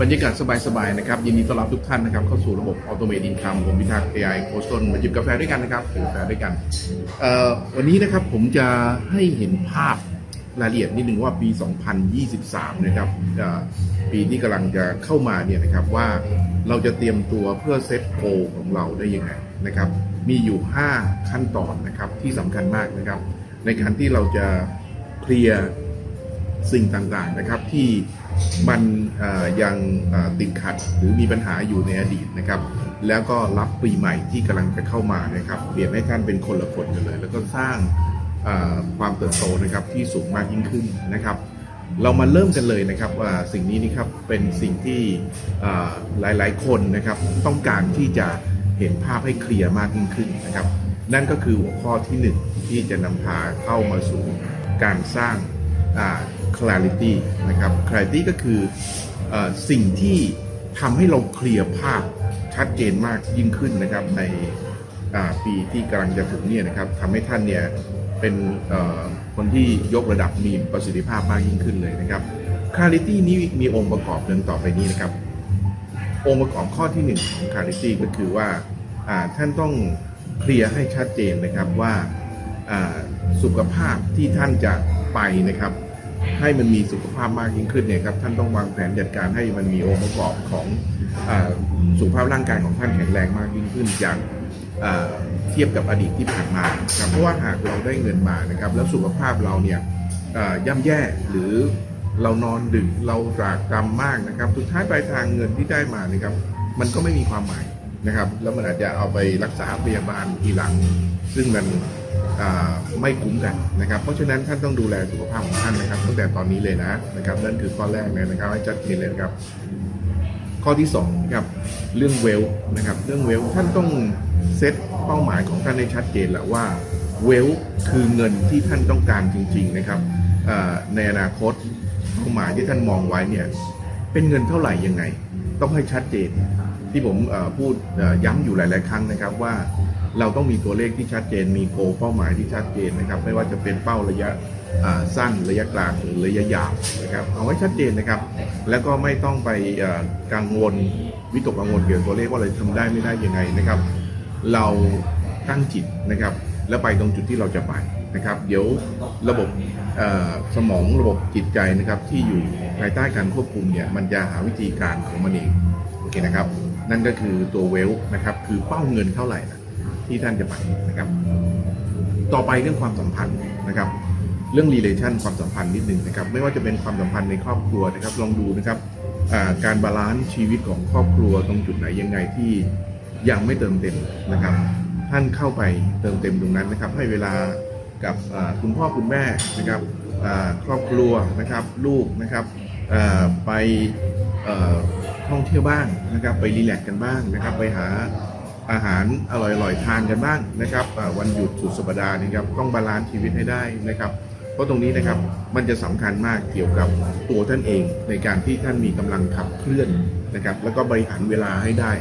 บรรยากาศสบายๆนะครับยินดีต้อนรับทุกท่านนะครับเข้าสู่ระบบออโตเมติ c คัมผมพิทักษ์ AI โคชตนมาจิบกาแฟด้วยกันนะครับดื่มกาแฟด้วยกันวันนี้นะครับผมจะให้เห็นภาพรายละเอียดนิดนึงว่าปี 2023 นะครับปีที่กำลังจะเข้ามาเนี่ยนะครับว่าเราจะเตรียมตัวเพื่อเซตโกของเราได้ยังไงนะครับมีอยู่ 5 ขั้นตอนนะครับที่สำคัญมากนะครับ ในการที่เราจะเคลียร์สิ่งต่างๆนะครับที่ มันยังติดขัดหรือมีปัญหาอยู่ในอดีตนะครับ แล้วก็รับปีใหม่ที่กำลังจะเข้ามานะครับเปลี่ยนให้ท่านเป็นคนละคนกันเลย แล้วก็สร้างความเติบโตนะครับที่สูงมากยิ่งขึ้นนะครับ เรามาเริ่มกันเลยนะครับว่าสิ่งนี้นี่ครับเป็นสิ่งที่หลายๆ คนนะครับต้องการที่จะเห็นภาพให้เคลียร์มากยิ่งขึ้นนะครับ นั่นก็คือหัวข้อที่หนึ่งที่จะนำพาเข้ามาสู่การสร้าง clarity นะครับ clarity ก็คืออสิ่งที่ทำให้เราเคลียร์ภาพชัดเจนมากยิ่งขึ้นนะครับในปีที่กำลังจะถึงเนี่ยนะครับทำให้ท่านเนี่ยเป็นคนที่ยกระดับมีประสิทธิภาพมากยิ่งขึ้นเลยนะครับ clarity นี้มีองค์ประกอบดังต่อไปนี้นะครับ องค์ประกอบข้อที่หนึ่งของ clarity ก็คือว่าท่านต้องเคลียร์ให้ชัดเจนนะครับว่าสุขภาพที่ท่านจะไปนะครับ ให้มันมีสุขภาพมากยิ่งขึ้นเนี่ยครับท่านต้องวางแผนจัดการให้มันมีองค์ประกอบของอสุขภาพร่างกายของท่านแข็งแรงมากยิ่งขึ้นอย่างเทียบกับอดีตที่ผ่านมาครับเพราะว่าหากเราได้เงินมานะครับ แล้วสุขภาพเราเนี่ยย่ำแย่หรือเรานอนดึกเราตรากตรำมากนะครับสุดท้ายปลายทางเงินที่ได้มานะครับ มันก็ไม่มีความหมาย นะครับ แล้วมันอาจจะเอาไปรักษาพยาบาลทีหลัง ซึ่งมันไม่คุ้มกันนะครับ เพราะฉะนั้นท่านต้องดูแลสุขภาพของท่านนะครับ ตั้งแต่ตอนนี้เลยนะนะครับนั่นคือข้อแรกเลยนะครับให้ชัดเจนเลยนะครับ ข้อที่สองนะครับเรื่องเวลนะครับ เรื่องเวลท่านต้องเซตเป้าหมายของท่านให้ชัดเจนแหละว่าเวลคือเงินที่ท่านต้องการจริง ๆนะครับในอนาคตเป้าหมายที่ท่านมองไว้เนี่ยเป็นเงินเท่าไหร่ยังไง ต้องให้ชัดเจน ที่ผมพูดย้ำอยู่หลาย ๆ ครั้งนะครับว่าเราต้องมีตัวเลขที่ชัดเจน มีโกเป้าหมายที่ชัดเจนนะครับ ไม่ว่าจะเป็นเป้าระยะสั้นระยะกลางหรือระยะยาวนะครับ เอาไว้ชัดเจนนะครับ แล้วก็ไม่ต้องไปกังวลวิตกกังวลเกี่ยวกับตัวเลขว่าเราทำได้ไม่ได้ยังไงนะครับ เราตั้งจิตนะครับ แล้วไปตรงจุดที่เราจะไปนะครับ เดี๋ยวระบบสมองระบบจิตใจนะครับที่อยู่ภายใต้การควบคุมเนี่ยมันจะหาวิธีการของมันเองโอเคนะครับ นั่นก็คือตัวเวลนะครับ คือเป้าเงินเท่าไหร่นะที่ท่านจะไปนะครับ ต่อไปเรื่องความสัมพันธ์นะครับ เรื่อง relation ความสัมพันธ์นิดหนึ่งนะครับ ไม่ว่าจะเป็นความสัมพันธ์ในครอบครัวนะครับ ลองดูนะครับการบาลานซ์ชีวิตของครอบครัวตรงจุดไหนยังไงที่ยังไม่เติมเต็มนะครับ ท่านเข้าไปเติมเต็มตรงนั้นนะครับ ให้เวลากับคุณพ่อคุณแม่นะครับครอบครัวนะครับลูกนะครับไป ท่องเที่ยวบ้างนะครับ ไปรีแลกกันบ้างนะครับ ไปหาอาหารอร่อยๆทานกันบ้างนะครับวันหยุดสุดสัปดาห์นี้ครับต้องบาลานซ์ชีวิตให้ได้นะครับ เพราะตรงนี้นะครับมันจะสำคัญมากเกี่ยวกับตัวท่านเองในการที่ท่านมีกำลังขับเคลื่อนนะครับ แล้วก็บริหารเวลาให้ได้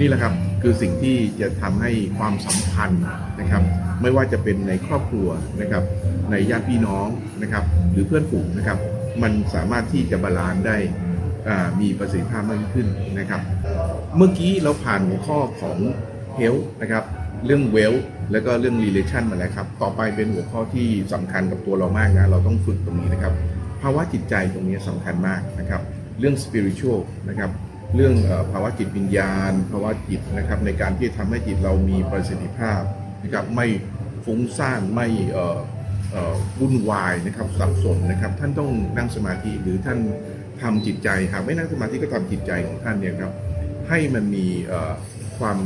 นี่แหละครับคือสิ่งที่จะทำให้ความสัมพันธ์นะครับ ไม่ว่าจะเป็นในครอบครัวนะครับ ในญาติพี่น้องนะครับ หรือเพื่อนฝูงนะครับ มันสามารถที่จะบาลานซ์ได้ มีประสิทธิภาพมากขึ้นนะครับ เมื่อกี้เราผ่านหัวข้อของ health นะครับเรื่อง wealth แล้วก็เรื่อง relation มาแล้วครับ ต่อไปเป็นหัวข้อที่สำคัญกับตัวเรามากนะ เราต้องฝึกตรงนี้นะครับ ภาวะจิตใจตรงนี้สำคัญมากนะครับ เรื่อง spiritual นะครับ เรื่องภาวะจิตวิญญาณ ภาวะจิตนะครับในการที่จะทำให้จิตเรามีประสิทธิภาพนะครับ ไม่ฟุ้งซ่าน ไม่วุ่นวายนะครับสับสนนะครับ ท่านต้องนั่งสมาธิหรือท่าน ทำจิตใจหากไม่นั่งสมาธิก็ทำจิตใจของท่านเนี่ยครับให้มันมีความ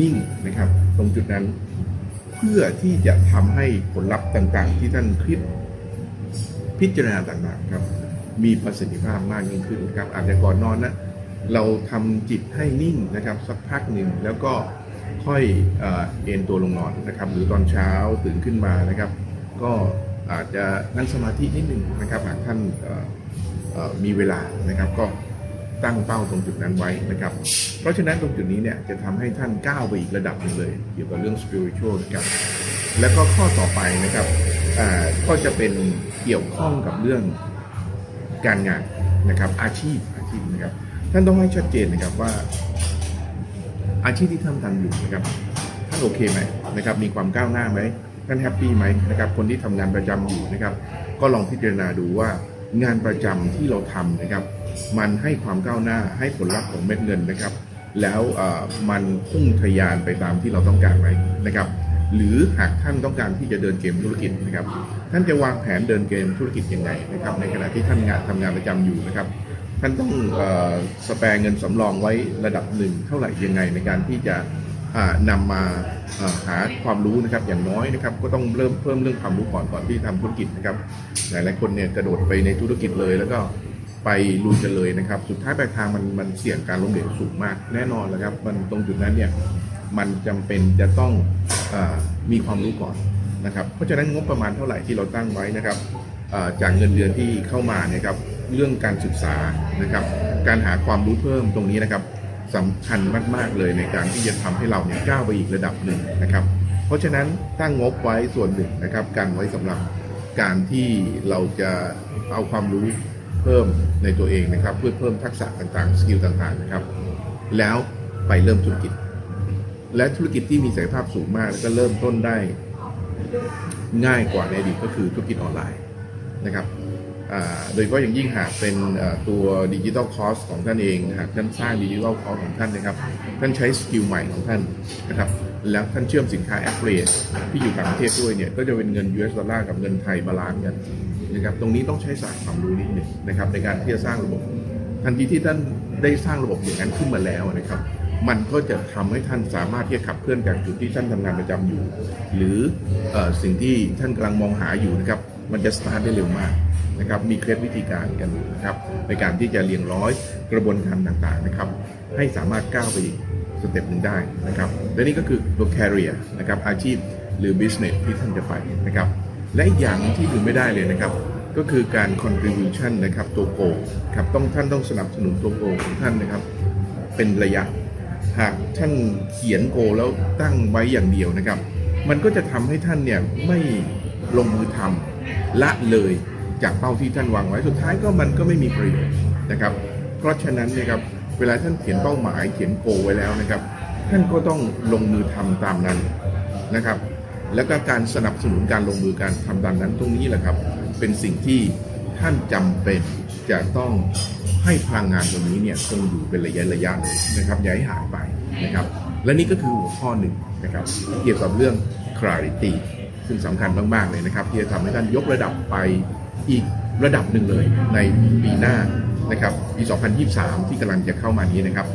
นิ่งนะครับ ตรงจุดนั้น เพื่อที่จะทำให้ผลลัพธ์ต่างๆ ที่ท่านคิดพิจารณาต่างๆครับ มีประสิทธิภาพมากยิ่งขึ้นครับอาจจะก่อนนอนนะเราทำจิตให้นิ่งนะครับสักพักหนึ่งแล้วก็ค่อยเอ่อเอนตัวลงนอนนะครับ หรือตอนเช้าตื่นขึ้นมานะครับ ก็อาจจะนั่งสมาธินิดหนึ่งนะครับหากท่าน มีเวลานะครับก็ตั้งเป้าตรงจุดนั้นไว้นะครับ เพราะฉะนั้นตรงจุดนี้เนี่ยจะทำให้ท่านก้าวไปอีกระดับหนึ่งเลย เกี่ยวกับเรื่อง spiritual นะครับแล้วก็ข้อต่อไปนะครับอ่าก็จะเป็นเกี่ยวข้องกับเรื่องการงานนะครับ อาชีพอาชีพนะครับ ท่านต้องให้ชัดเจนนะครับว่า อาชีพที่ท่านทำอยู่นะครับท่านโอเคไหมนะครับ มีความก้าวหน้าไหมท่านแฮปปี้ไหมนะครับ คนที่ทำงานประจำอยู่นะครับ ก็ลองพิจารณาดูว่า งานประจำที่เราทำนะครับ มันให้ความก้าวหน้าให้ผลลัพธ์ของเม็ดเงินนะครับ แล้วมันพุ่งทะยานไปตามที่เราต้องการไหมนะครับ หรือหากท่านต้องการที่จะเดินเกมธุรกิจนะครับ ท่านจะวางแผนเดินเกมธุรกิจยังไงนะครับ ในขณะที่ท่านงานทำงานประจำอยู่นะครับ ท่านต้องอสแปร์เงินสำรองไว้ระดับหนึ่งเท่าไหร่ยังไงในการที่จะ นำมาอ่าหาความรู้นะครับอย่างน้อยนะครับก็ต้องเริ่มเพิ่มเรื่องความรู้ก่อนก่อนที่ทำธุรกิจนะครับหลายๆคนเนี่ยกระโดดไปในธุรกิจเลย แล้วก็ไปลุยกันเลยนะครับ สุดท้ายปลายทางมันมันเสี่ยงการล้มเหลวสูงมากแน่นอนแล้วครับมันตรงจุดนั้นเนี่ยมันจำเป็นจะต้องอมีความรู้ก่อนนะครับเพราะฉะนั้นงบประมาณเท่าไหร่ที่เราตั้งไว้นะครับจากเงินเดือนที่เข้ามาเนี่ยครับเรื่องการศึกษานะครับ การหาความรู้เพิ่มตรงนี้นะครับ สำคัญมากๆเลยในการที่จะทำให้เราเนี่ยก้าวไปอีกระดับหนึ่งนะครับ เพราะฉะนั้นตั้งงบไว้ส่วนหนึ่งนะครับการไว้สำหรับการที่เราจะเอาความรู้เพิ่มในตัวเองนะครับ เพื่อเพิ่มทักษะต่างๆสกิลต่างๆนะครับ แล้วไปเริ่มธุรกิจ และธุรกิจที่มีศักยภาพสูงมากแล้วก็เริ่มต้นได้ง่ายกว่าในอดีตก็คือธุรกิจออนไลน์นะครับ โดยเฉพาะอย่างยิ่งหากเป็นตัวดิจิทัลคอร์สของท่านเองหากท่านสร้างดิจิทัลคอร์สของท่านนะครับ ท่านใช้สกิลใหม่ของท่านนะครับ แล้วท่านเชื่อมสินค้าแอฟเฟลที่อยู่ต่างประเทศด้วยเนี่ย ก็จะเป็นเงิน US ดอลลาร์กับเงินไทยบาลานซ์กันนะครับ ตรงนี้ต้องใช้ศาสตร์ความรู้นิดหนึ่งนะครับในการที่จะสร้างระบบ ทันทีที่ท่านได้สร้างระบบอย่างนั้นขึ้นมาแล้วนะครับ มันก็จะทำให้ท่านสามารถที่จะขับเคลื่อนจากจุดที่ท่านทำงานประจำอยู่ หรือเออสิ่งที่ท่านกำลังมองหาอยู่นะครับ มันจะสตาร์ทได้เร็วมาก นะครับมีเคล็ดวิธีการกันนะครับในการที่จะเรียงร้อยกระบวนการต่างๆนะครับให้สามารถก้าวไปอีกสเต็ปหนึ่งได้นะครับและนี่ก็คือตัว career นะครับอาชีพหรือ business ที่ท่านจะไปนะครับและอีกอย่างหนึ่งที่ลืมไม่ได้เลยนะครับก็คือการ contribution นะครับตัวโกครับต้องท่านต้องสนับสนุนตัวโกของท่านนะครับเป็นระยะ หากท่านเขียนโกแล้วตั้งไว้อย่างเดียวนะครับ มันก็จะทำให้ท่านเนี่ยไม่ลงมือทำละเลย จากเป้าที่ท่านวางไว้สุดท้ายก็มันก็ไม่มีประโยชน์นะครับ เพราะฉะนั้นนะครับเวลาท่านเขียนเป้าหมายเขียนโกไว้แล้วนะครับ ท่านก็ต้องลงมือทำตามนั้นนะครับ แล้วก็การสนับสนุนการลงมือการทำตามนั้นตรงนี้แหละครับ เป็นสิ่งที่ท่านจำเป็นจะต้องให้พลังงานตรงนี้เนี่ยคงอยู่เป็นระยะระยะเลยนะครับอย่าให้หายไปนะครับ และนี่ก็คือหัวข้อหนึ่งนะครับ เกี่ยวกับเรื่อง clarity ซึ่งสำคัญมาก ๆ เลยนะครับ ที่จะทำให้ท่านยกระดับไป อีกระดับหนึ่งเลยในปีหน้านะครับปี 2023 ที่กำลังจะเข้ามานี้นะครับ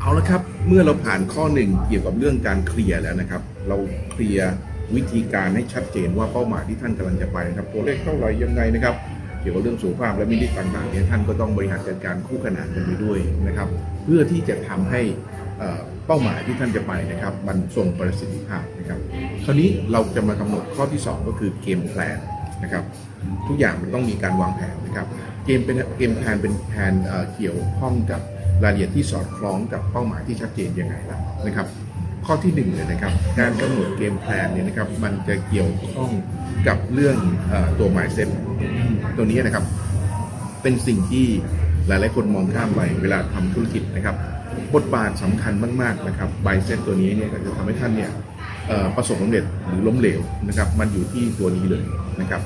เอาละครับเมื่อเราผ่านข้อหนึ่งเกี่ยวกับเรื่องการเคลียร์แล้วนะครับ เราเคลียร์วิธีการให้ชัดเจนว่าเป้าหมายที่ท่านกำลังจะไปนะครับตัวเลขเท่าไหร่ยังไงนะครับเกี่ยวกับเรื่องสุขภาพและมิติต่างๆเนี่ยท่านก็ต้องบริหารจัดการคู่ขนานกันไปด้วยนะครับ เพื่อที่จะทำให้เป้าหมายที่ท่านจะไปนะครับ มันทรงประสิทธิภาพนะครับ คราวนี้เราจะมากำหนดข้อที่ 2 ก็คือเกมแพลน นะครับทุกอย่างมันต้องมีการวางแผนนะครับเกมเป็นเกมแพลนเป็นแผนเกี่ยวข้องกับรายละเอียดที่สอดคล้องกับเป้าหมายที่ชัดเจนยังไงล่ะนะครับ ข้อที่หนึ่งเลยนะครับการกำหนดเกมแพลนเนี่ยนะครับมันจะเกี่ยวข้องกับเรื่องอตัว mindset ตัวนี้นะครับ เป็นสิ่งที่หลายๆคนมองข้ามไปเวลาทำธุรกิจนะครับบทบาทสำคัญมากๆนะครับ mindset ตัวนี้เนี่ยจะทำให้ท่านเนี่ย ประสบความสำเร็จหรือล้มเหลวนะครับมันอยู่ที่ตัวนี้เลยนะครับ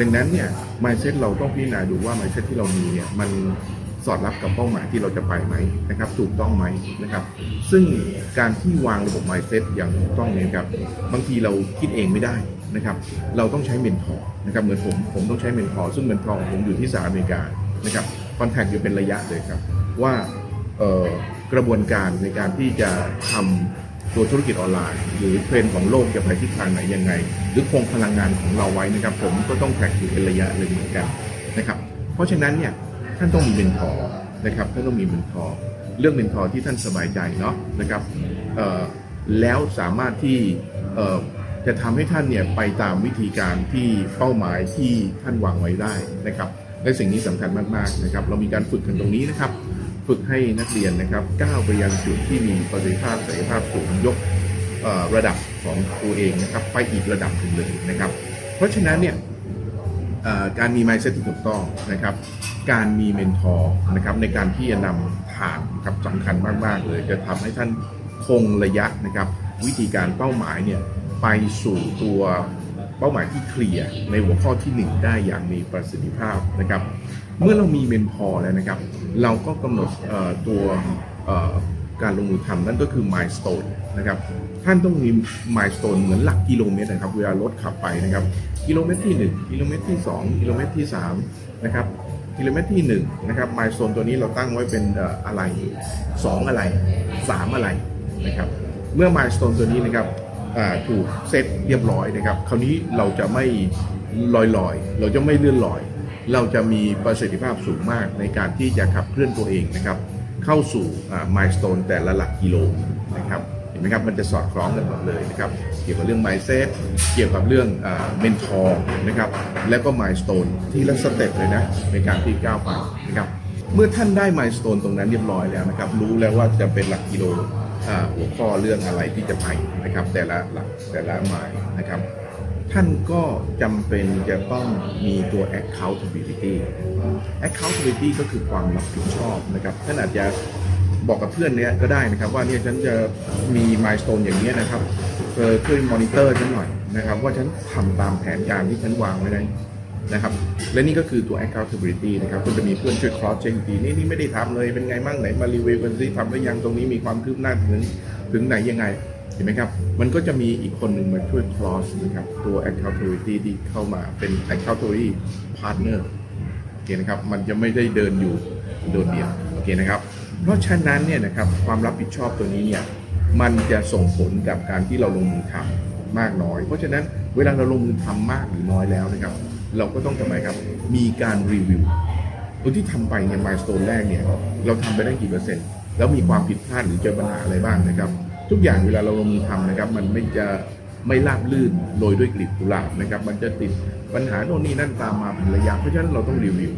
ดังนั้นเนี่ย mindset เราต้องพิจารณาดูว่า mindset ที่เรามีเนี่ยมันสอดรับกับเป้าหมายที่เราจะไปไหมนะครับ ถูกต้องไหมนะครับ ซึ่งการที่วางระบบ mindset อย่างถูกต้องเนี่ยครับบางทีเราคิดเองไม่ได้นะครับ เราต้องใช้เมนทอร์นะครับเหมือนผมผมต้องใช้เมนทอร์ซึ่งเมนทอร์ผมอยู่ที่สหรัฐอเมริกานะครับคอนแทคอยู่เป็นระยะเลยครับ ว่ากระบวนการในการที่จะทำ ตัวธุรกิจออนไลน์ หรือเทรนด์ของโลกจะไปทิศทางไหนยังไง หรือคงพลังงานของเราไว้นะครับ ผมก็ต้องแทร็กอยู่เป็นระยะเลยเหมือนกันนะครับ เพราะฉะนั้นเนี่ยท่านต้องมีเมนทอร์นะครับท่านต้องมีเมนทอร์เลือกเมนทอร์ที่ท่านสบายใจเนาะนะครับแล้วสามารถที่จะทำให้ท่านเนี่ยไปตามวิธีการที่เป้าหมายที่ท่านวางไว้ได้นะครับและสิ่งนี้สำคัญมากๆนะครับ เรามีการฝึกกันตรงนี้นะครับ ฝึกให้นักเรียนนะครับก้าวไปยังจุดที่มีประสิทธิภาพศักยภาพสูงยกระดับของตัวเองนะครับไปอีกระดับหนึ่งเลยนะครับ เพราะฉะนั้นเนี่ยการมี mindset ที่ถูกต้องนะครับ การมีเมนทอร์นะครับในการที่จะนำผ่านครับสำคัญมาก ๆ เลย จะทำให้ท่านคงระยะนะครับ วิธีการเป้าหมายเนี่ยไปสู่ตัวเป้าหมายที่เคลียร์ในหัวข้อที่ 1 ได้อย่างมีประสิทธิภาพนะครับ เมื่อเรามีเมนทอแล้วนะครับ เราก็กำหนดตัวการลงมือทำนั่นก็คือ milestone นะครับ ท่านต้องมี milestone เหมือนหลักกิโลเมตรนะครับเวลารถขับไปนะครับ กิโลเมตรที่ 1 กิโลเมตรที่ 2 กิโลเมตรที่ 3 นะครับกิโลเมตรที่1นะครับ milestone ตัวนี้เราตั้งไว้เป็นอะไร 2 อะไร 3 อะไรนะครับ เมื่อ milestone ตัวนี้นะครับถูกเซตเรียบร้อยนะครับ คราวนี้เราจะไม่ลอยลอยๆเราจะไม่เลื่อนลอย เราจะมีประสิทธิภาพสูงมากในการที่จะขับเคลื่อนตัวเองนะครับ เข้าสู่มายสเตนแต่ละหลักกิโลนะครับเห็นไหมครับมันจะสอดคล้องกันหมดเลยนะครับ เกี่ยวกับเรื่อง mindset เกี่ยวกับเรื่องเมนทอร์นะครับ แล้วก็มายสเตนที่ละสเต็ปเลยนะ ในการที่ก้าวไปนะครับ เมื่อท่านได้มายสเตนตรงนั้นเรียบร้อยแล้วนะครับ รู้แล้วว่าจะเป็นหลักกิโลหัวข้อเรื่องอะไรที่จะไปนะครับ แต่ละหลักแต่ละหมายนะครับ ท่านก็จำเป็นจะต้องมีตัว accountability accountability ก็คือความรับผิดชอบนะครับท่านอาจจะบอกกับเพื่อนเนี้ยก็ได้นะครับ ว่าเนี่ยฉันจะมี milestone อย่างเนี้ยนะครับเออช่วยมอนิเตอร์ฉันหน่อยนะครับ ว่าฉันทำตามแผนการที่ฉันวางไว้นั้นะครับ และนี่ก็คือตัว accountability นะครับก็จะมีเพื่อนช่วย cross check อีนี่นี่ไม่ได้ทำเลยเป็นไงมั่งไหนมารีวิวกันซิทำหรือยังตรงนี้มีความคืบหน้าถึงถึงไหนยังไง ห็นไหมครับ มันก็จะมีอีกคนหนึ่งมาช่วย cross นะครับ ตัว accountability ที่เข้ามาเป็น accountability partner โอเคนะครับ มันจะไม่ได้เดินอยู่โดดเดี่ยวโอเคนะครับ เพราะฉะนั้นเนี่ยนะครับความรับผิดชอบตัวนี้เนี่ยมันจะส่งผลกับการที่เราลงมือทำมากน้อย เพราะฉะนั้นเวลาเราลงมือทำมากหรือน้อยแล้วนะครับ เราก็ต้องทำไมครับ มีการรีวิวตัวที่ทำไปเนี่ยมายสเตนแรกเนี่ยเราทำไปได้กี่เปอร์เซ็นต์แล้วมีความผิดพลาดหรือเจอปัญหาอะไรบ้างนะครับ ทุกอย่างเวลาเราลงมือทำนะครับ มันไม่จะไม่ราบลื่นโรยด้วยกลีบกุหลาบนะครับ มันจะติดปัญหาโน่นนี่นั่นตามมาเป็นระยะเพราะฉะนั้นเราต้องรีวิว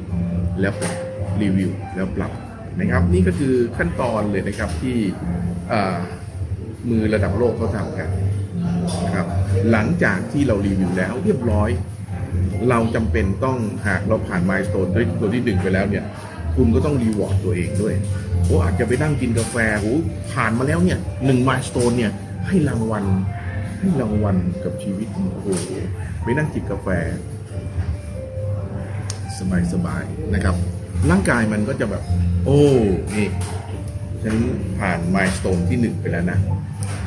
แล้วปรับรีวิวแล้วปรับนะครับ นี่ก็คือขั้นตอนเลยนะครับที่มือระดับโลกเขาทำกันนะครับหลังจากที่เรารีวิวแล้วเรียบร้อย เราจำเป็นต้องหากเราผ่านมายสเตนด้วยตัวที่หนึ่งไปแล้วเนี่ย คุณก็ต้องรีวอร์ดตัวเองด้วย โอ้อาจจะไปนั่งกินกาแฟโอ้ผ่านมาแล้วเนี่ยหนึ่งมายสเตนเนี่ย ให้รางวัล ให้รางวัลกับชีวิตโอ้โหไปนั่งจิบกาแฟ สบายสบายๆนะครับ ร่างกายมันก็จะแบบ โอ้นี่ฉันผ่านมายสเตนที่หนึ่งไปแล้วนะ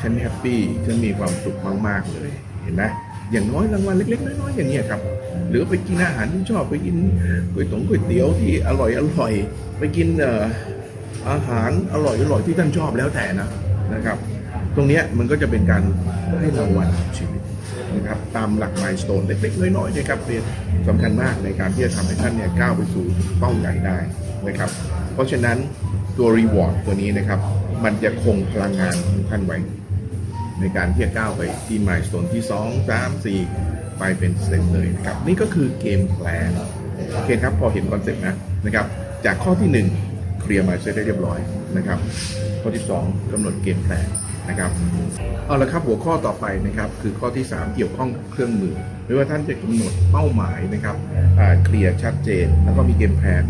ฉันแฮปปี้ฉันมีความสุขมาก ๆ เลยเห็นไหมอย่างน้อยรางวัลเล็ก ๆ น้อยๆอย่างเงี้ครับ หรือไปกินอาหารที่ชอบไปกินก๋วยตงก๋วยเตี๋ยวที่อร่อยอร่อย ไปกินเอ่อ อาหารอร่อยอร่อยที่ท่านชอบแล้วแต่นะนะครับ ตรงนี้มันก็จะเป็นการให้รางวัลชีวิตนะครับตามหลักมายสเตนเล็กๆน้อยๆนะครับเรียนสำคัญมากในการที่จะทำให้ท่านเนี่ยก้าวไปสู่เป้าใหญ่ได้นะครับ เพราะฉะนั้นตัวรีวอร์ดตัวนี้นะครับ มันจะคงพลังงานของท่านไว้ ในการที่จะก้าวไปที่มายสเตนที่ 2 3 4 ไปเป็นสเต็ปเลยนะครับ นี่ก็คือเกมแพลนโอเคครับพอเห็นคอนเซ็ปต์นะนะครับ จากข้อที่ 1 เคลียร์มายเซตได้เรียบร้อยนะครับข้อที่ 2กำหนดเกมแพลนนะครับเอาละครับหัวข้อต่อไปนะครับคือข้อที่ 3 เกี่ยวข้องกับเครื่องมือไม่ว่าท่านจะกำหนดเป้าหมายนะครับเคลียร์ชัดเจน แล้วก็มีเกมแพลน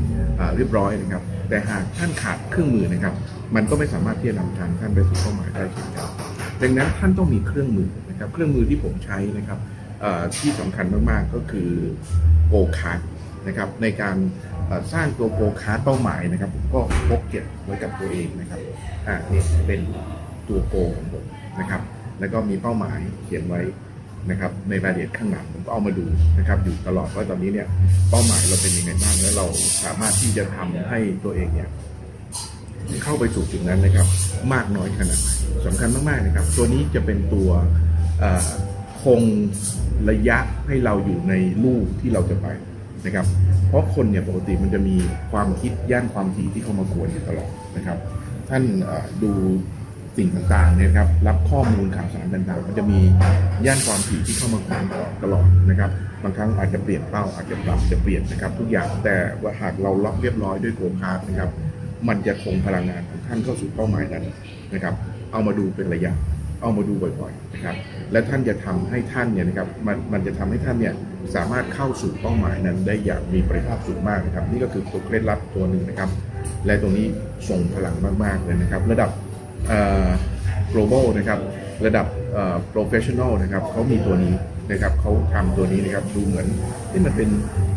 เรียบร้อยนะครับ แต่หากท่านขาดเครื่องมือนะครับ มันก็ไม่สามารถที่จะนำทางท่านไปสู่เป้าหมายได้เช่นกันดังนั้นท่านต้องมีเครื่องมือนะครับ เครื่องมือที่ผมใช้นะครับที่สำคัญมากๆก็คือโกคาร์ดนะครับในการ สร้างตัวโกคาร์เป้าหมายนะครับผมก็พกเก็บไว้กับตัวเองนะครับอ่านี่เป็นตัวโกของผมนะครับ แล้วก็มีเป้าหมายเขียนไว้นะครับในรายละเอียดข้างหลังผมก็เอามาดูนะครับอยู่ตลอดว่าตอนนี้เนี่ยเป้าหมายเราเป็นยังไงบ้างแล้วเราสามารถที่จะทำให้ตัวเองเนี่ยเข้าไปสู่จุดนั้นนะครับ มากน้อยขนาดไหนสำคัญมากๆนะครับ ตัวนี้จะเป็นตัวคงระยะให้เราอยู่ในลู่ที่เราจะไปนะครับ เพราะคนเนี่ยปกติมันจะมีความคิดย่านความถี่ที่เข้ามากวนอยู่ตลอดนะครับ ท่านดูสิ่งต่างๆเนี่ยครับรับข้อมูลข่าวสารต่างๆ มันจะมีย่านความถี่ที่เข้ามากวนตลอดนะครับบางครั้งอาจจะเปลี่ยนเป้าอาจจะปรับจะเปลี่ยนนะครับ ทุกอย่างแต่ว่าหากเราล็อกเรียบร้อยด้วยโกคาร์ดนะครับ มันจะคงพลังงานของท่านเข้าสู่เป้าหมายนั้นนะครับ เอามาดูเป็นระยะ เอามาดูบ่อยๆนะครับและท่านจะทำให้ท่านเนี่ยนะครับมันมันจะทำให้ท่านเนี่ยสามารถเข้าสู่เป้าหมายนั้นได้อย่างมีประสิทธิภาพสูงมากนะครับ นี่ก็คือตัวเคล็ดลับตัวหนึ่งนะครับ และตรงนี้ส่งพลังมากๆเลยนะครับ ระดับ global นะครับระดับ professional นะครับเขามีตัวนี้นะครับเขาทำตัวนี้นะครับดูเหมือนที่มันเป็น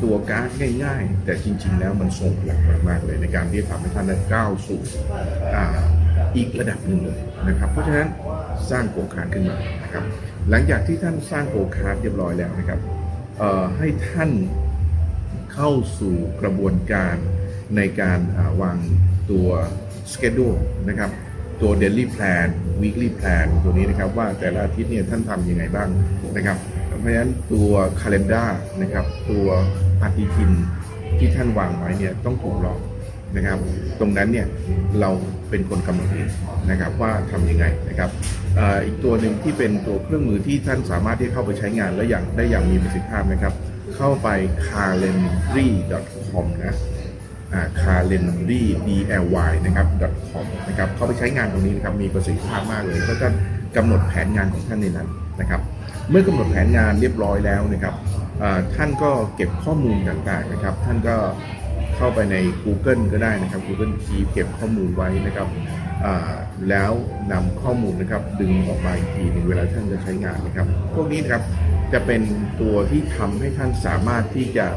ตัวการ์ดง่าย ๆ แต่จริง ๆ แล้วมันส่งพลังมากๆเลยในการที่ทำให้ท่านได้ก้าวสู่ อีกระดับหนึ่งเลยนะครับ เพราะฉะนั้นสร้างโกคาร์ขึ้นมานะครับ หลังจากที่ท่านสร้างโกคาร์เรียบร้อยแล้วนะครับให้ท่านเข้าสู่กระบวนการในการาวางตัว schedule นะครับตัว daily plan weekly plan ตัวนี้นะครับว่าแต่ละอาทิตย์เนี่ยท่านทำยังไงบ้างนะครับ เพราะฉะนั้นตัว calendar นะครับตัวปฏิทินที่ท่านวางไว้เนี่ยต้องถูกหลอก นะครับ ตรงนั้นเนี่ยเราเป็นคนกำหนดเองนะครับว่าทำยังไงนะครับอ,อีกตัวหนึ่งที่เป็นตัวเครื่องมือที่ท่านสามารถที่เข้าไปใช้งานและอย่างได้อย่างมีประสิทธิภาพนะครับ เข้าไป calendly.com นะ c a l e n d y dly นะครับ .com นะครับ เข้าไปใช้งานตรงนี้นะครับ มีประสิทธิภาพมากเลย เพราะท่านกำหนดแผนงานของท่านในนั้นนะครับ เมื่อกำหนดแผนงานเรียบร้อยแล้วนะครับอ่าท่านก็เก็บข้อมูลต่างๆนะครับ ท่านก็ เข้าไปใน Google ก็ได้นะครับ Google Keep เก็บข้อมูลไว้นะครับแล้วนำข้อมูลนะครับดึงออกมาอีกทีหนึ่งเวลาท่านจะใช้งานนะครับ พวกนี้นะครับจะเป็นตัวที่ทำให้ท่านสามารถที่จะ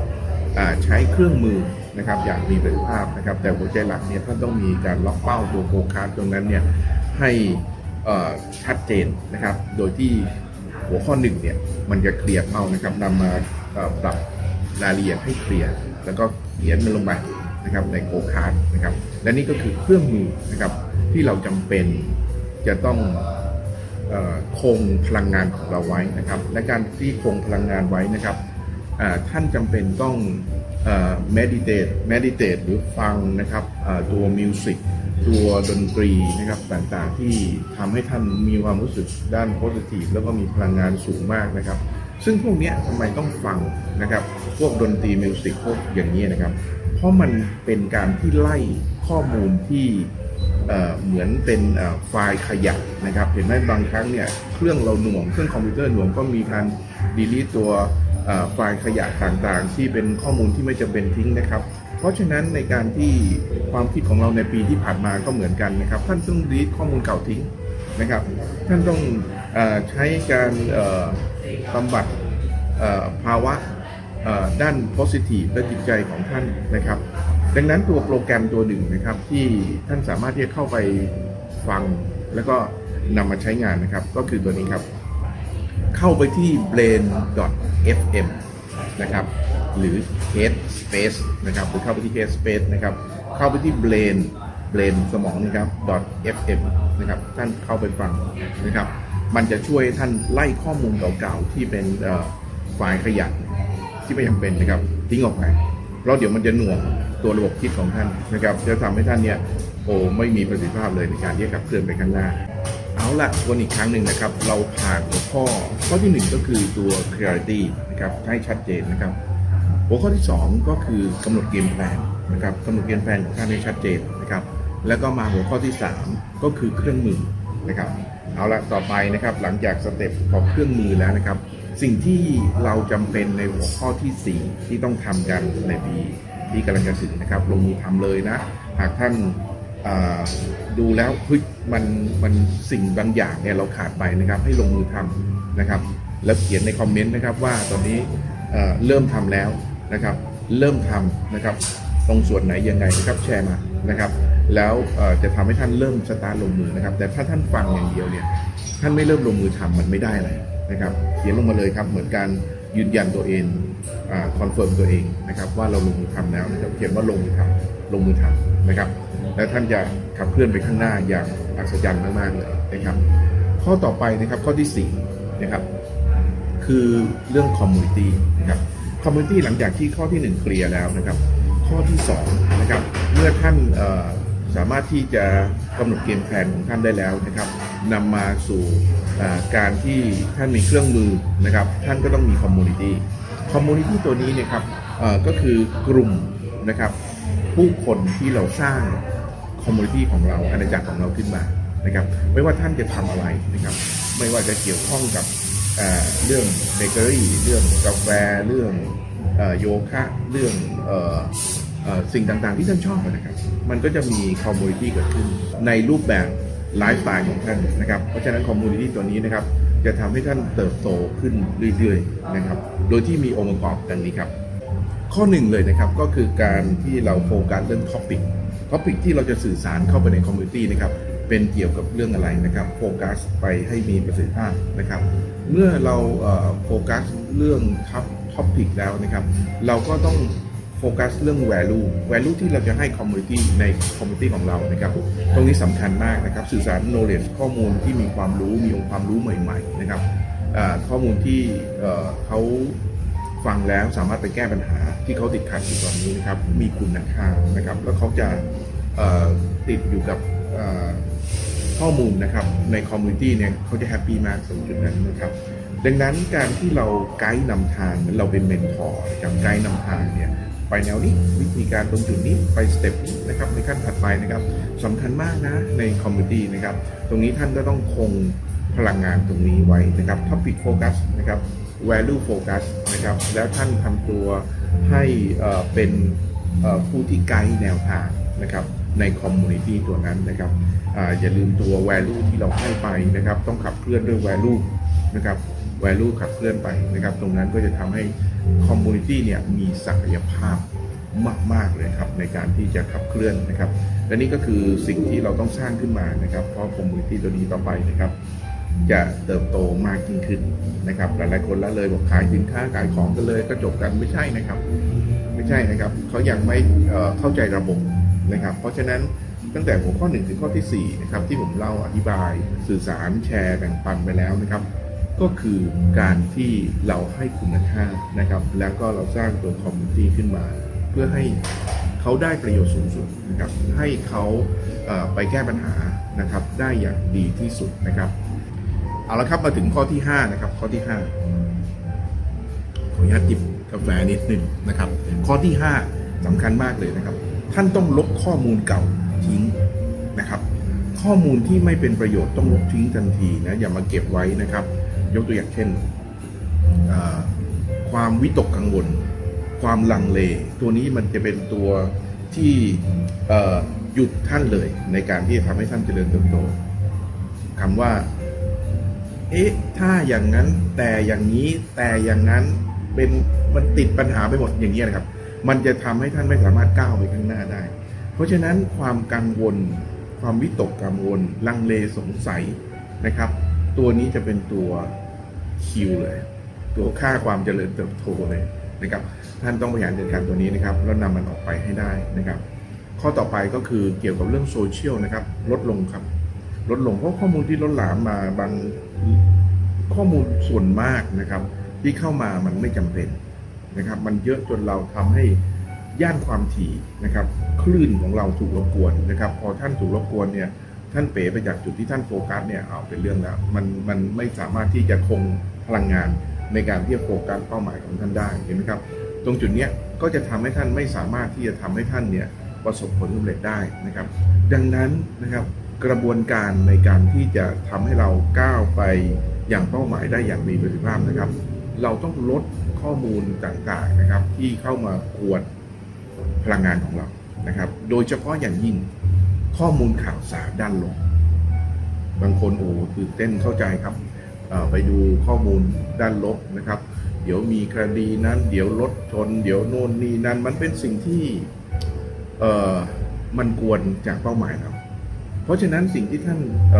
ใช้เครื่องมือนะครับอย่างมีประสิทธิภาพนะครับ แต่หัวใจหลักเนี่ยท่านต้องมีการล็อกเป้าตัวโฟกัสตรงนั้นเนี่ยให้ชัดเจนนะครับ โดยที่หัวข้อหนึ่งเนี่ยมันจะเคลียร์เป้านะครับนำมาปรับรายละเอียดให้เคลียร์ แล้วก็เขียนมันลงไปนะครับในโฟกัสนะครับและนี่ก็คือเครื่องมือนะครับที่เราจำเป็นจะต้องออคงพลังงานของเราไว้นะครับ และการที่คงพลังงานไว้นะครับท่านจำเป็นต้องเอ่อ meditate meditate หรือฟังนะครับตัวมิวสิกตัวดนตรีนะครับต่างๆที่ทำให้ท่านมีความรู้สึกด้านโพสิทีฟแล้วก็มีพลังงานสูงมากนะครับ ซึ่งพวกนี้ทำไมต้องฟังนะครับพวกดนตรีมิวสิกพวกอย่างนี้นะครับ เพราะมันเป็นการที่ไล่ข้อมูลที่เหมือนเป็นไฟล์ขยะนะครับ เห็นไหมบางครั้งเนี่ยเครื่องเราหน่วงเครื่องคอมพิวเตอร์หน่วงก็มีการดีลีตตัวไฟล์ขยะต่างๆ ที่เป็นข้อมูลที่ไม่จำเป็นทิ้งนะครับ เพราะฉะนั้นในการที่ความคิดของเราในปีที่ผ่านมาก็เหมือนกันนะครับ ท่านต้องดีลีตข้อมูลเก่าทิ้ง นะครับ ท่านต้องอใช้การบำบัดภาวะด้าน positive และจิตใจของท่านนะครับ ดังนั้นตัวโปรแกรมตัวหนึ่งนะครับ ที่ท่านสามารถที่จะเข้าไปฟัง แล้วก็นำมาใช้งานนะครับ ก็คือตัวนี้ครับ เข้าไปที่ brain.fm นะครับหรือ headspace นะครับหรือเข้าไปที่ headspace นะครับ เข้าไปที่ brain brain สมองนะครับ .fm นะครับ ท่านเข้าไปฟังนะครับ มันจะช่วยท่านไล่ข้อมูลเก่าๆที่เป็นไฟล์ขยะที่ไม่จำเป็นนะครับ ทิ้งออกไปเพราะเดี๋ยวมันจะหน่วงตัวระบบคิดของท่านนะครับ จะทำให้ท่านเนี่ยโอ้ไม่มีประสิทธิภาพเลยในการที่จะขับเคลื่อนไปข้างหน้า เอาละวนอีกครั้งหนึ่งนะครับ เราผ่านหัวข้อข้อที่หนึ่งก็คือตัว clarity นะครับให้ชัดเจนนะครับ หัวข้อที่สองก็คือกำหนดเกมแพลนนะครับกำหนดเกมแพลนของท่านให้ชัดเจนนะครับ แล้วก็มาหัวข้อที่สามก็คือเครื่องมือนะครับเอาละต่อไปนะครับหลังจากสเต็ปของเครื่องมือแล้วนะครับ สิ่งที่เราจำเป็นในหัวข้อที่สี่ที่ต้องทำกันในปีที่กำลังจะถึงนะครับลงมือทำเลยนะ หากท่านดูแล้วเฮ้ยมันมันสิ่งบางอย่างเนี่ยเราขาดไปนะครับ ให้ลงมือทำนะครับ แล้วเขียนในคอมเมนต์นะครับว่าตอนนี้เอ่อเริ่มทำแล้วนะครับ เริ่มทำนะครับ ตรงส่วนไหนยังไงนะครับแชร์มานะครับ แล้วจะทำให้ท่านเริ่มสตาร์ทลงมือนะครับ แต่ถ้าท่านฟังอย่างเดียวเนี่ยท่านไม่เริ่มลงมือทำมันไม่ได้เลยนะครับเขียนลงมาเลยครับ เหมือนการยืนยันตัวเองคอนเฟิร์มตัวเองนะครับ ว่าเราลงมือทำแล้วนะครับเขียนว่าลงมือทำลงมือทำนะครับ แล้วท่านจะขับเคลื่อนไปข้างหน้าอย่างอัศจรรย์มากๆเลยนะครับ ข้อต่อไปนะครับข้อที่สี่นะครับคือเรื่องคอมมูนิตี้นะครับคอมมูนิตี้หลังจากที่ข้อที่หนึ่งเคลียร์แล้วนะครับ ข้อที่สองนะครับเมื่อท่านสามารถที่จะกำหนดเกมแผนของท่านได้แล้วนะครับนำมาสู่การที่ท่านมีเครื่องมือนะครับ ท่านก็ต้องมีคอมมูนิตี้คอมมูนิตี้ตัวนี้เนยครับก็คือกลุ่มนะครับ ผู้คนที่เราสร้างคอมมูนิตี้ของเราอาณาจักรของเราขึ้นมานะครับ ไม่ว่าท่านจะทำอะไรนะครับ ไม่ว่าจะเกี่ยวข้องกับเเรื่องเบเกอรี่เรื่องกาแฟเรื่องอโยคะเรื่อง สิ่งต่างๆที่ท่านชอบนะครับ มันก็จะมีคอมมูนิตี้เกิดขึ้นในรูปแบบไลฟ์สไตล์ของท่านนะครับ เพราะฉะนั้นคอมมูนิตี้ตัวนี้นะครับ จะทำให้ท่านเติบโตขึ้นเรื่อยๆนะครับ โดยที่มีองค์ประกอบดังนี้ครับ ข้อหนึ่งเลยนะครับก็คือการที่เราโฟกัสเรื่องท็อปิกท็อปิกที่เราจะสื่อสารเข้าไปในคอมมูนิตี้นะครับเป็นเกี่ยวกับเรื่องอะไรนะครับโฟกัสไปให้มีประสิทธิภาพนะครับ เมื่อเราโฟกัสเรื่องท็อปท็อปิกแล้วนะครับ เราก็ต้อง โฟกัสเรื่อง value value ที่เราจะให้คอมมูนิตี้ในคอมมูนิตี้ของเรานะครับ ตรงนี้สำคัญมากนะครับ สื่อสาร knowledge ข้อมูลที่มีความรู้ มีองค์ความรู้ใหม่ ๆ นะครับข้อมูลที่เขาฟังแล้วสามารถไปแก้ปัญหาที่เขาติดขัดอยู่ตอนนี้นะครับ มีคุณค่านะครับ แล้วเขาจะติดอยู่กับข้อมูลนะครับ ในคอมมูนิตี้เนี่ยเขาจะแฮปปี้มากตรงจุดนั้นนะครับ ดังนั้นการที่เราไกด์นำทางเหมือเราเป็นเมนทอร์นะครับไกด์นำทางเนี่ย ไปแนวนี้ วิธีการตรงจุดนี้ไปสเต็ปนี้นะครับในขั้นถัดไปนะครับสำคัญมากนะในคอมมูนิตี้นะครับตรงนี้ท่านก็ต้องคงพลังงานตรงนี้ไว้นะครับ Topic Focus นะครับ value focus นะครับแล้วท่านทำตัวให้เป็นผู้ที่ไกด์แนวทางนะครับในคอมมูนิตี้ตัวนั้นนะครับออย่าลืมตัว value ที่เราให้ไปนะครับ ต้องขับเคลื่อนด้วย value นะครับ value ขับเคลื่อนไปนะครับ ตรงนั้นก็จะทำให้ คอมมูนิตี้เนี่ยมีศักยภาพมาก ๆ เลยครับ ในการที่จะขับเคลื่อนนะครับ และนี่ก็คือสิ่งที่เราต้องสร้างขึ้นมานะครับ เพราะคอมมูนิตี้ตัวนี้ต่อไปนะครับ จะเติบโตมากยิ่งขึ้นนะครับ หลาย ๆ คนละเลยบอกขายสินค้าขายของกันเลยก็จบกันไม่ใช่นะครับ ไม่ใช่นะครับเขายังไม่เข้าใจระบบนะครับ เพราะฉะนั้นตั้งแต่หัวข้อหนึ่งถึงข้อที่สี่นะครับที่ผมเล่าอธิบายสื่อสารแชร์แบ่งปันไปแล้วนะครับ ก็คือการที่เราให้คุณค่านะครับ แล้วก็เราสร้างตัวคอมมูนิตี้ขึ้นมา เพื่อให้เขาได้ประโยชน์สูงสุดนะครับให้เขาไปแก้ปัญหานะครับได้อย่างดีที่สุดนะครับเอาละครับมาถึงข้อที่ 5 นะครับ ข้อที่ 5 ขออนุญาตจิบกาแฟนิดหนึ่งนะครับ ข้อที่ 5สำคัญมากเลยนะครับ ท่านต้องลบข้อมูลเก่าทิ้งนะครับ ข้อมูลที่ไม่เป็นประโยชน์ต้องลบทิ้งทันทีนะอย่ามาเก็บไว้นะครับ ยกตัวอย่างเช่น ความวิตกกังวล ความลังเล ตัวนี้มันจะเป็นตัวที่หยุดท่านเลยในการที่จะทำให้ท่านเจริญเติบโตคำว่า เอ๊ะ ถ้าอย่างนั้นแต่อย่างนี้แต่อย่างนั้นเป็นมันติดปัญหาไปหมดอย่างนี้นะครับ มันจะทำให้ท่านไม่สามารถก้าวไปข้างหน้าได้ เพราะฉะนั้นความกังวล ความวิตกกังวล ลังเลสงสัยนะครับ ตัวนี้จะเป็นตัว คิวเลย ตัวค่าความเจริญเติบโตเลยนะครับ ท่านต้องบริหารจัดการตัวนี้นะครับ แล้วนำมันออกไปให้ได้นะครับ ข้อต่อไปก็คือเกี่ยวกับเรื่องโซเชียลนะครับ ลดลงครับ ลดลงเพราะข้อมูลที่ล้นหลามมาบางข้อมูลส่วนมากนะครับ ที่เข้ามามันไม่จำเป็นนะครับ มันเยอะจนเราทำให้ย่านความถี่นะครับ คลื่นของเราถูกรบกวนนะครับ พอท่านถูกรบกวนเนี่ยท่านเป๋ไปจากจุดที่ท่านโฟกัสเนี่ยเอาเป็นเรื่องแล้ว มันมันไม่สามารถที่จะคง พลังงานในการที่จะโฟกัสเป้าหมายของท่านได้เห็นไหมครับ ตรงจุดนี้ก็จะทำให้ท่านไม่สามารถที่จะทำให้ท่านเนี่ยประสบผลสำเร็จได้นะครับ ดังนั้นนะครับกระบวนการในการที่จะทำให้เราก้าวไปอย่างเป้าหมายได้อย่างมีประสิทธิภาพนะครับ เราต้องลดข้อมูลต่างๆนะครับที่เข้ามากวนพลังงานของเรานะครับ โดยเฉพาะอย่างยิ่งข้อมูลข่าวสารด้านลบบางคนโอ้ตื่นเต้นเข้าใจครับ ไปดูข้อมูลด้านลบนะครับ เดี๋ยวมีคดีนั้น เดี๋ยวรถชน เดี๋ยวโน่นนี่นั่นมันเป็นสิ่งที่เออมันกวนจากเป้าหมายเราเพราะฉะนั้นสิ่งที่ท่านเ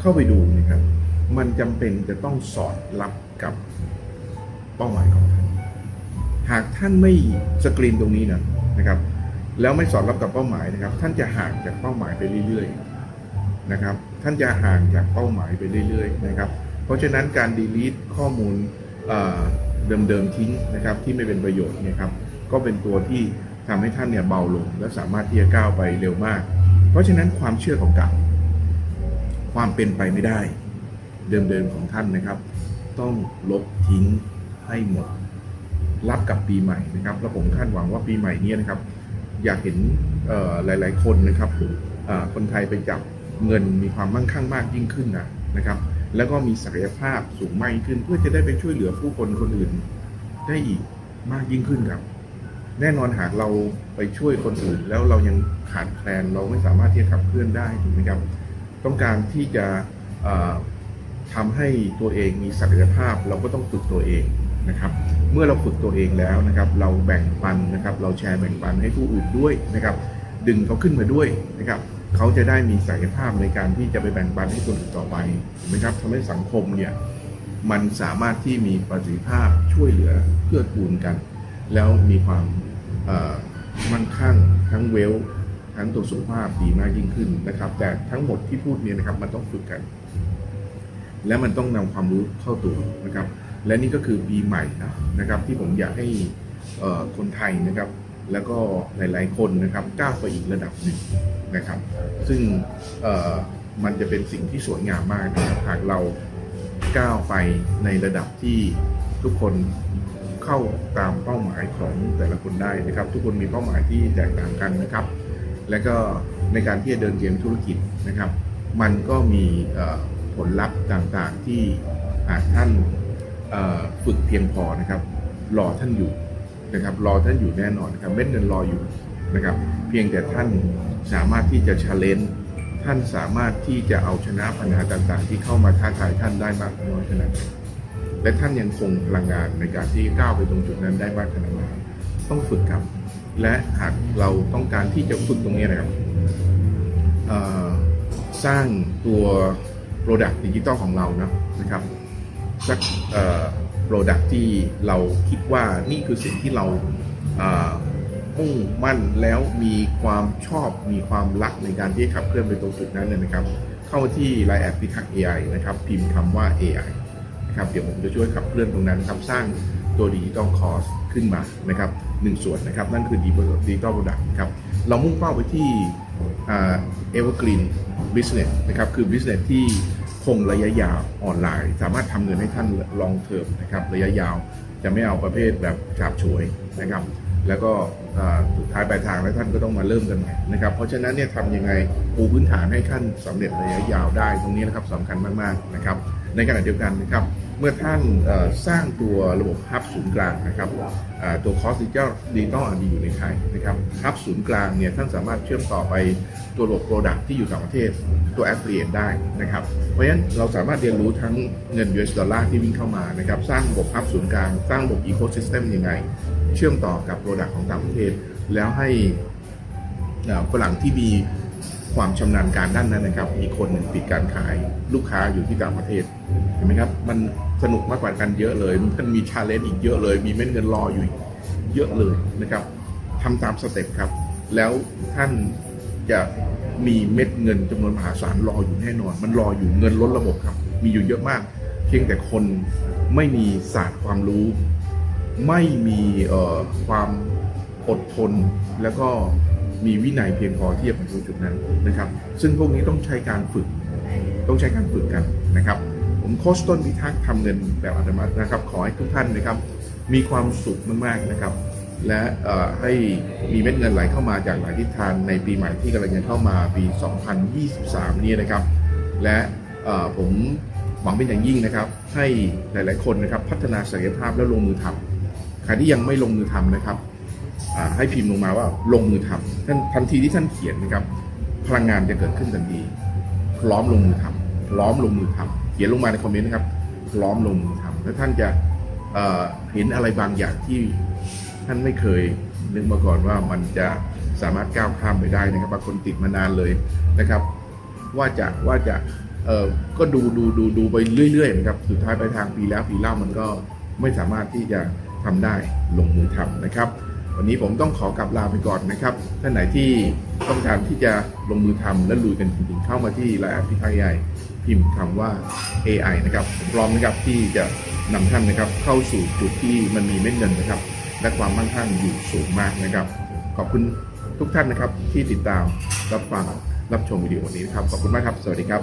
เข้าไปดูนะครับ มันจำเป็นจะต้องสอดรับกับเป้าหมายของท่านหากท่านไม่สกรีนตรงนี้นะนะครับ แล้วไม่สอดรับกับเป้าหมายนะครับ ท่านจะห่างจากเป้าหมายไปเรื่อย ๆ นะครับ ท่านจะห่างจากเป้าหมายไปเรื่อย ๆ นะครับ ราะฉะนั้นการดีลีทข้อมูลเเดิมๆทิ้งนะครับที่ไม่เป็นประโยชน์เนี่ยครับก็เป็นตัวที่ทำให้ท่านเนี่ยเบาลง และสามารถที่จะก้าวไปเร็วมาก เพราะฉะนั้นความเชื่อของเก่าความเป็นไปไม่ได้ เดิมๆของท่านนะครับ ต้องลบทิ้งให้หมด รับกับปีใหม่นะครับ แล้วผมคาดหวังว่าปีใหม่นี้นะครับ อยากเห็นหลาย ๆ คนนะครับคนไทยไปจับเงินมีความมั่งคั่งมากยิ่งขึ้นนะนะครับ แล้วก็มีศักยภาพสูงมากยิ่งขึ้น เพื่อจะได้ไปช่วยเหลือผู้คนคนอื่น ได้อีกมากยิ่งขึ้นครับ แน่นอนหากเราไปช่วยคนอื่น แล้วเรายังขาดแคลนเราไม่สามารถที่จะขับเคลื่อนได้ถูกไหมครับ ต้องการที่จะเอ่อทำให้ตัวเองมีศักยภาพเราก็ต้องฝึกตัวเองนะครับ เมื่อเราฝึกตัวเองแล้วนะครับ เราแบ่งปันนะครับ เราแชร์แบ่งปันให้ผู้อื่นด้วยนะครับ ดึงเขาขึ้นมาด้วยนะครับ เขาจะได้มีศักยภาพในการที่จะไปแบ่งปันให้คนอื่นต่อไปถูกไหมครับทำให้สังคมเนี่ยมันสามารถที่มีประสิทธิภาพช่วยเหลือเพื่อกูลกัน แล้วมีความมั่งคั่งทั้งเวลทั้งตัวสุขภาพดีมากยิ่งขึ้นนะครับ แต่ทั้งหมดที่พูดเนี่ยนะครับมันต้องฝึกกัน และมันต้องนำความรู้เข้าตัวนะครับ และนี่ก็คือปีใหม่นะนะครับ ที่ผมอยากให้คนไทยนะครับ แล้วก็หลาย ๆ คนนะครับก้าวไปอีกระดับหนึ่งนะครับ ซึ่งเอ่อมันจะเป็นสิ่งที่สวยงามมากนะครับหากเราก้าวไปในระดับที่ทุกคนเข้าตามเป้าหมายของแต่ละคนได้นะครับ ทุกคนมีเป้าหมายที่แตกต่างกันนะครับ และก็ในการที่จะเดินเกมธุรกิจนะครับ มันก็มีผลลัพธ์ต่างๆที่หากท่านฝึกเพียงพอนะครับรอท่านอยู่ นะครับรอท่านอยู่แน่นอนครับเม็ดเงินรออยู่นะครับเพียงแต่ท่านสามารถที่จะช l เลนท่านสามารถที่จะเอาชนะปัญหาต่างๆ ที่เข้ามาท้าทายท่านได้มากน้อยขนาดไหนและท่านยังคงพลังงานในการที่ก้าวไปตรงจุดนั้นได้มากขนาดไหนต้องฝึกครับ และหากเราต้องการที่จะฝึกตรงนี้นะครับสร้างตัว Product ดิจิตอลของเรานะนะครับสัก เอ่อ Product ที่เราคิดว่านี่คือสิ่งที่เรามุ่งมั่นแล้วมีความชอบมีความรักในการที่ขับเคลื่อนไปตรงจุดนั้นเลยนะครับ เข้ามาที่ Line แอปพิทักษ์ AI นะครับ พิมพ์คำว่า AI นะครับเดี๋ยวผมจะช่วยขับเคลื่อนตรงนั้นครับสร้างตัวดิจิตอลคอร์สขึ้นมานะครับหนึ่งส่วนนะครับ นั่นคือดิจิตอลโปรดักต์ครับเรามุ่งเป้าไปที่เอเวอร์กรีนบิสเนสนะครับคือบิสเนสที่ งระยะยาวออนไลน์ สามารถทำเงินให้ท่านลองเทอมนะครับระยะยาวจะไม่เอาประเภทแบบฉาบฉวยนะครับ แล้วก็อ่าสุดท้ายปลายทางแล้วท่านก็ต้องมาเริ่มกันใหม่นะครับเพราะฉะนั้นเนี่ยทำยังไงปูพื้นฐานให้ท่านสำเร็จระยะยาวได้ตรงนี้นะครับสำคัญมากๆนะครับในขณะเดียวกันนะครับ เมื่อท่านสร้างตัวระบบฮับศูนย์กลางนะครับตัวคอสดิจิทัลดิจิตอลอันดีอยู่ในไทยนะครับฮับศูนย์กลางเนี่ยท่านสามารถเชื่อมต่อไปตัวระบบโปรดักที่อยู่ต่างประเทศตัวแอ f เ i ียได้นะครับ เพราะฉะนั้นเราสามารถเรียนรู้ทั้งเงิน US ดอลลาร์ที่วิ่งเข้ามานะครับสร้างระบบฮับศูนย์กลาง สร้างระบบอีโค y ิสเต็มยังไง เชื่อมต่อกับโปรดักของต่างประเทศ แล้วให้ฝรั่งที่มี ความชำนาญการด้านนั้นนะครับ มีคนหนึ่งปิดการขายลูกค้าอยู่ที่ต่างประเทศเห็นไหมครับ มันสนุกมากกว่ากันเยอะเลยมันมีชาเลนจ์อีกเยอะเลย มีเม็ดเงินรออยู่เยอะเลยนะครับทำตามสเต็ปครับ แล้วท่านจะมีเม็ดเงินจำนวนมหาศาลรออยู่แน่นอน มันรออยู่เงินล้นระบบครับ มีอยู่เยอะมาก เพียงแต่คนไม่มีศาสตร์ความรู้ ไม่มีเอ่อความอดทนแล้วก็ มีวินัยเพียงพอที่จะไปถึงจุดนั้นนะครับ ซึ่งพวกนี้ต้องใช้การฝึก ต้องใช้การฝึกกันนะครับ ผมโค้ชต้นพิทักษ์ทำเงินแบบอัตโนมัตินะครับ ขอให้ทุกท่านนะครับ มีความสุขมากๆนะครับ และให้มีเม็ดเงินไหลเข้ามาจากหลายทิศทางในปีใหม่ที่กำลังจะเข้ามาปี 2023 นี้นะครับ และผมหวังเป็นอย่างยิ่งนะครับ ให้หลาย ๆ คนนะครับพัฒนาศักยภาพและลงมือทำใครที่ยังไม่ลงมือทำนะครับ ให้พิมพ์ลงมาว่าลงมือทำท่านทันทีที่ท่านเขียนนะครับ พลังงานจะเกิดขึ้นทันทีพร้อมลงมือทำพร้อมลงมือทำเขียนลงมาในคอมเมนต์นะครับ พร้อมลงมือทำแล้วท่านจะเเห็นอะไรบางอย่างที่ท่านไม่เคยนึกมาก่อนว่ามันจะสามารถก้าวข้ามไปได้นะครับบางคนติดมานานเลยนะครับ ว่าจะว่าจะก็ดูดูดูดูไปเรื่อยๆนะครับสุดท้ายไปลายทางปีแล้วปีเล่ามันก็ไม่สามารถที่จะทำได้ลงมือทำนะครับ วันนี้ผมต้องขอกลับลาไปก่อนนะครับ ท่านไหนที่ต้องการที่จะลงมือทำและลุยกันจริงๆเข้ามาที่ไลน์แอปพิทักษ์ใหญ่พิมพ์คำว่า AI นะครับผมพร้อมนะครับที่จะนำท่านนะครับเข้าสู่จุดที่มันมีเม็ดเงินนะครับ และความมั่งคั่งอยู่สูงมากนะครับ ขอบคุณทุกท่านนะครับที่ติดตามรับฟังรับชมวิดีโอนี้นะครับ ขอบคุณมากครับ สวัสดีครับ